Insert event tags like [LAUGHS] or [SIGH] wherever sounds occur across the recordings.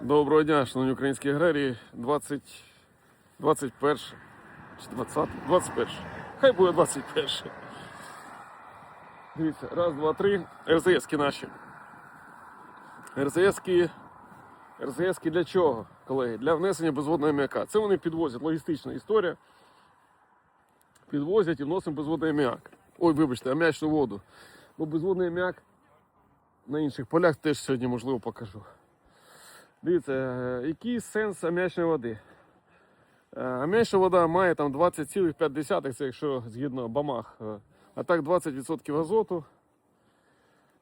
Доброго дня, шановні українські аграрії. 20, 21 чи 20, 21. Хай буде 21. Дивіться, раз, два, три. РЗСки наші. РЗСки. РЗСки для чого, колеги? Для внесення безводного м'яка. Це вони підвозять, логістична історія. Підвозять і вносимо безводний аміак. Ой, вибачте, аміачну воду. Бо безводний аміак на інших полях теж сьогодні можливо покажу. Дивіться, е, який сенс ам'ячної води? Е, Ам'ячна вода має там 20,5, це якщо згідно бамах, е, а так 20% азоту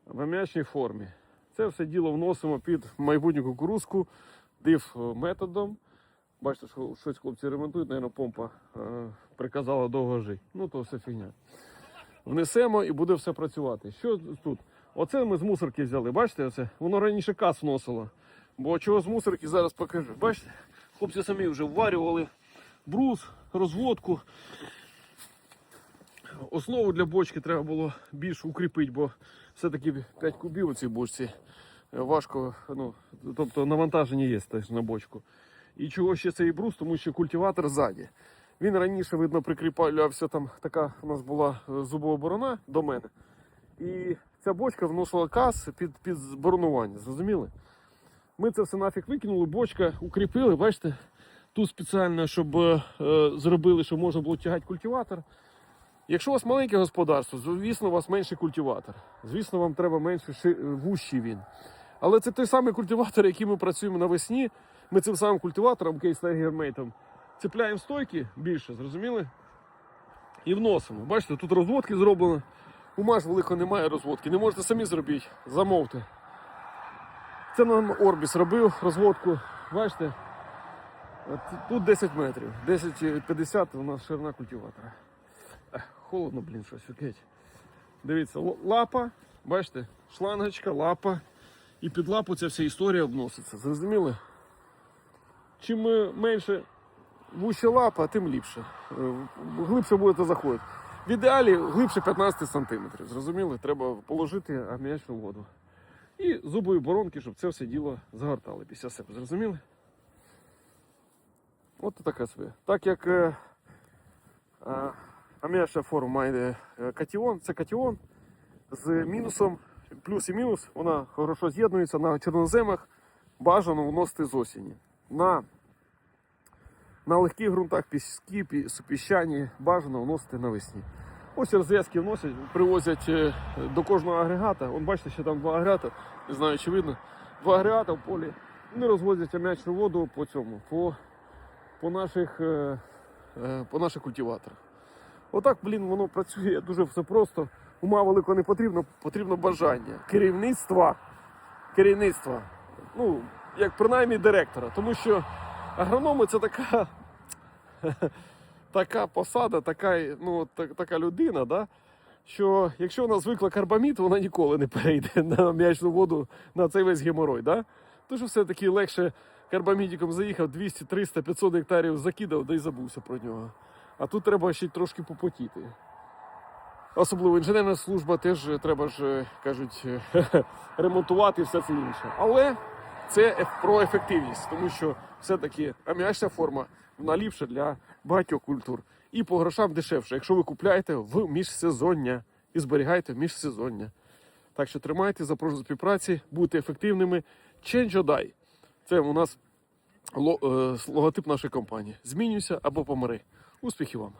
в ам'ячній формі. Це все діло вносимо під майбутню кукурузку див методом. Бачите, що щось хлопці ремонтують, мабуть, помпа приказала довго жити. Ну, то все фігня. Внесемо і буде все працювати. Що тут? Оце ми з мусорки взяли. Бачите, оце? воно раніше кас вносило. Бо чого з мусорки зараз покажу. Бачите? Хлопці самі вже вварювали брус, розводку. Основу для бочки треба було більш укріпити, бо все-таки 5 кубів у цій бочці е, важко, ну, тобто навантаження є теж на бочку. І чого ще цей брус, тому що культиватор ззаді. Він раніше, видно, прикріплявся там, така у нас була е, зубова борона до мене. І ця бочка вносила каз під, під боронування, зрозуміли? Ми це все нафіг викинули, бочка укріпили, бачите, тут спеціально, щоб е, е, зробили, щоб можна було тягати культиватор. Якщо у вас маленьке господарство, звісно, у вас менший культиватор. Звісно, вам треба менше вущий він. Але це той самий культиватор, який ми працюємо навесні. Ми цим самим культиватором, кейс Гермейтом, цепляємо стойки більше, зрозуміли? І вносимо. Бачите, тут розводки зроблено. У маш великого немає розводки. Не можете самі зробити, замовте. Це нам Орбіс робив розводку. Бачите? Тут 10 метрів. 10-50 у нас ширина культиватора. Холодно, блін, щось окей. Дивіться, лапа, бачите, шлангочка, лапа. І під лапу ця вся історія обноситься. Зрозуміли? Чим менше вуща лапа, тим ліпше. Е, Глибше будете заходити. В ідеалі глибше 15 см. Зрозуміли? Треба положити аміачну воду. І зубові боронки, щоб це все діло загортали після себе. Зрозуміли? От така собі. Так як е, е, аміачна форма має е, катіон, це катіон з мінусом, плюс і мінус, вона хорошо з'єднується на чорноземах, бажано вносити з осені. На, на легких ґрунтах піски, пі- піщані бажано вносити навесні. Ось розв'язки вносять, привозять е, до кожного агрегата. Вон бачите, що там два агрегата, не знаю, чи видно. Два агрегата в полі. Вони розвозять ам'ячну воду по цьому, по, по, наших, е, е, по наших культиваторах. Отак, блін, воно працює дуже все просто. Ума великого не потрібно, потрібно бажання. Керівництва. Керівництва. Ну, як принаймні директора. Тому що агрономи це така, [LAUGHS] така посада, така, ну, так- така людина, да? що якщо вона звикла карбамід, вона ніколи не перейде [LAUGHS] на м'ячну воду на цей весь геморой. Да? Тож все-таки легше карбамідиком заїхав 200, 300, 500 гектарів закидав, да й забувся про нього. А тут треба ще трошки попотіти. Особливо інженерна служба теж треба ж, е, кажуть, [LAUGHS] ремонтувати і все це інше. Але це про ефективність, тому що все-таки аміачна форма вона ліпша для багатьох культур. І по грошам дешевше, якщо ви купляєте в міжсезоння і зберігаєте в міжсезоння. Так що тримайте, запрошую співпраці, будьте ефективними. Change or die. Це у нас е, логотип нашої компанії. Змінюйся або помри. Успіхів вам!